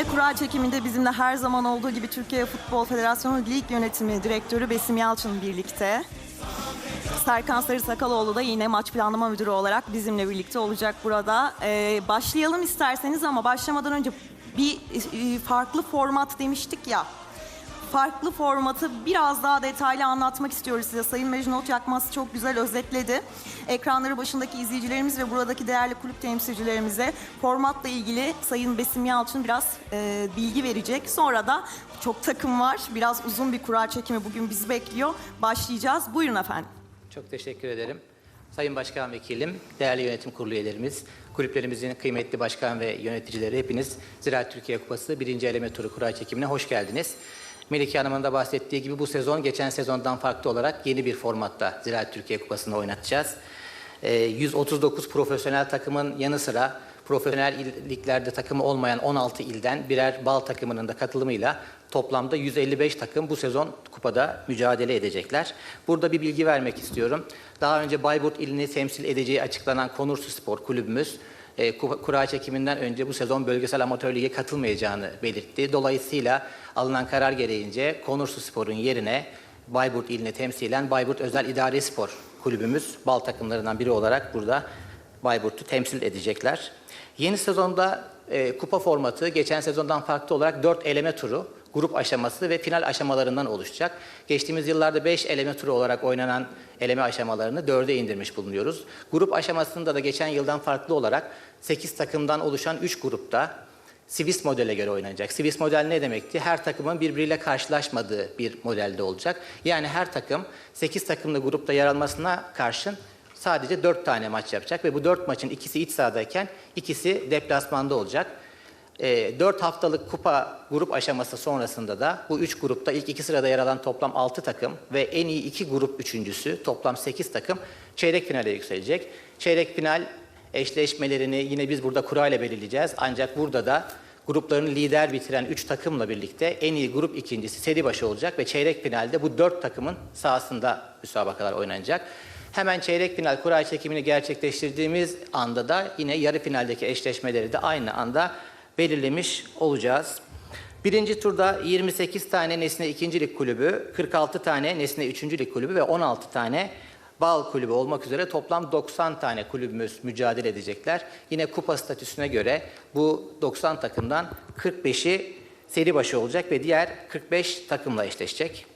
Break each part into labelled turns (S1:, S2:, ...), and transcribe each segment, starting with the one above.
S1: Yine kura çekiminde bizimle her zaman olduğu gibi Türkiye Futbol Federasyonu Lig Yönetimi Direktörü Besim Yalçın birlikte. Serkan Sarı Sakaloğlu da yine maç planlama müdürü olarak bizimle birlikte olacak burada. Ee, başlayalım isterseniz ama başlamadan önce bir e, farklı format demiştik ya. Farklı formatı biraz daha detaylı anlatmak istiyoruz size. Sayın Mecnun Ot Yakmaz çok güzel özetledi. Ekranları başındaki izleyicilerimiz ve buradaki değerli kulüp temsilcilerimize formatla ilgili Sayın Besim Yalçın biraz e, bilgi verecek. Sonra da çok takım var. Biraz uzun bir kura çekimi bugün bizi bekliyor. Başlayacağız. Buyurun efendim.
S2: Çok teşekkür ederim. Sayın Başkan Vekilim, değerli yönetim kurulu üyelerimiz, kulüplerimizin kıymetli başkan ve yöneticileri hepiniz Ziraat Türkiye Kupası 1. eleme turu kura çekimine hoş geldiniz. Melike Hanım'ın da bahsettiği gibi bu sezon geçen sezondan farklı olarak yeni bir formatta Ziraat Türkiye Kupası'nı oynatacağız. Ee, 139 profesyonel takımın yanı sıra profesyonel liglerde takımı olmayan 16 ilden birer bal takımının da katılımıyla toplamda 155 takım bu sezon kupada mücadele edecekler. Burada bir bilgi vermek istiyorum. Daha önce Bayburt ilini temsil edeceği açıklanan Konursu Spor kulübümüz e, kura çekiminden önce bu sezon bölgesel amatör lige katılmayacağını belirtti. Dolayısıyla alınan karar gereğince Konursu Spor'un yerine Bayburt ilini temsilen Bayburt Özel İdari Spor kulübümüz bal takımlarından biri olarak burada Bayburt'u temsil edecekler. Yeni sezonda e, kupa formatı geçen sezondan farklı olarak 4 eleme turu, grup aşaması ve final aşamalarından oluşacak. Geçtiğimiz yıllarda 5 eleme turu olarak oynanan eleme aşamalarını 4'e indirmiş bulunuyoruz. Grup aşamasında da geçen yıldan farklı olarak 8 takımdan oluşan 3 grupta Swiss modele göre oynanacak. Swiss model ne demekti? Her takımın birbiriyle karşılaşmadığı bir modelde olacak. Yani her takım 8 takımlı grupta yer almasına karşın sadece 4 tane maç yapacak ve bu 4 maçın ikisi iç sahadayken ikisi deplasmanda olacak. 4 haftalık kupa grup aşaması sonrasında da bu 3 grupta ilk iki sırada yer alan toplam 6 takım ve en iyi 2 grup üçüncüsü toplam 8 takım çeyrek finale yükselecek. Çeyrek final eşleşmelerini yine biz burada kura ile belirleyeceğiz. Ancak burada da gruplarını lider bitiren 3 takımla birlikte en iyi grup ikincisi seri başı olacak ve çeyrek finalde bu 4 takımın sahasında müsabakalar oynanacak. Hemen çeyrek final kura çekimini gerçekleştirdiğimiz anda da yine yarı finaldeki eşleşmeleri de aynı anda belirlemiş olacağız. Birinci turda 28 tane Nesne 2. Lig Kulübü, 46 tane Nesne 3. Lig Kulübü ve 16 tane Bal Kulübü olmak üzere toplam 90 tane kulübümüz mücadele edecekler. Yine kupa statüsüne göre bu 90 takımdan 45'i seri başı olacak ve diğer 45 takımla eşleşecek.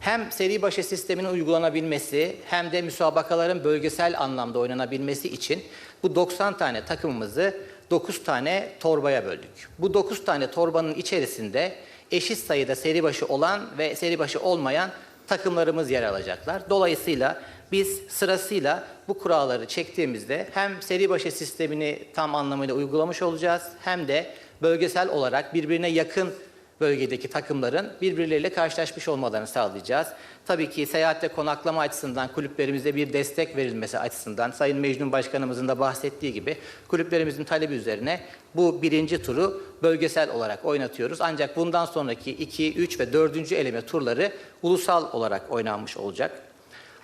S2: Hem seri başı sistemin uygulanabilmesi hem de müsabakaların bölgesel anlamda oynanabilmesi için bu 90 tane takımımızı 9 tane torbaya böldük. Bu 9 tane torbanın içerisinde eşit sayıda seri başı olan ve seri başı olmayan takımlarımız yer alacaklar. Dolayısıyla biz sırasıyla bu kuralları çektiğimizde hem seri başı sistemini tam anlamıyla uygulamış olacağız hem de bölgesel olarak birbirine yakın bölgedeki takımların birbirleriyle karşılaşmış olmalarını sağlayacağız. Tabii ki seyahatte konaklama açısından kulüplerimize bir destek verilmesi açısından Sayın Mecnun Başkanımızın da bahsettiği gibi kulüplerimizin talebi üzerine bu birinci turu bölgesel olarak oynatıyoruz. Ancak bundan sonraki 2, 3 ve 4. eleme turları ulusal olarak oynanmış olacak.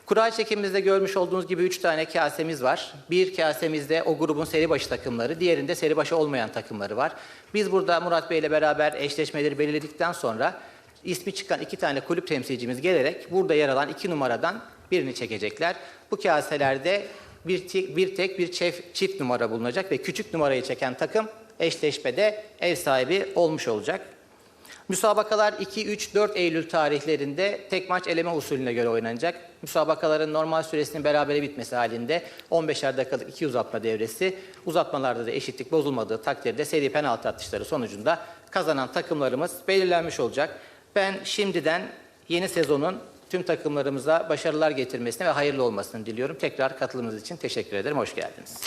S2: Kura çekimimizde görmüş olduğunuz gibi 3 tane kasemiz var. Bir kasemizde o grubun seri başı takımları, diğerinde seri başı olmayan takımları var. Biz burada Murat Bey ile beraber eşleşmeleri belirledikten sonra ismi çıkan iki tane kulüp temsilcimiz gelerek burada yer alan iki numaradan birini çekecekler. Bu kaselerde bir, ti- bir tek bir çift, çift numara bulunacak ve küçük numarayı çeken takım eşleşmede ev sahibi olmuş olacak. Müsabakalar 2, 3, 4 Eylül tarihlerinde tek maç eleme usulüne göre oynanacak. Müsabakaların normal süresinin berabere bitmesi halinde 15'er dakikalık iki uzatma devresi, uzatmalarda da eşitlik bozulmadığı takdirde seri penaltı atışları sonucunda kazanan takımlarımız belirlenmiş olacak. Ben şimdiden yeni sezonun tüm takımlarımıza başarılar getirmesini ve hayırlı olmasını diliyorum. Tekrar katılımınız için teşekkür ederim. Hoş geldiniz.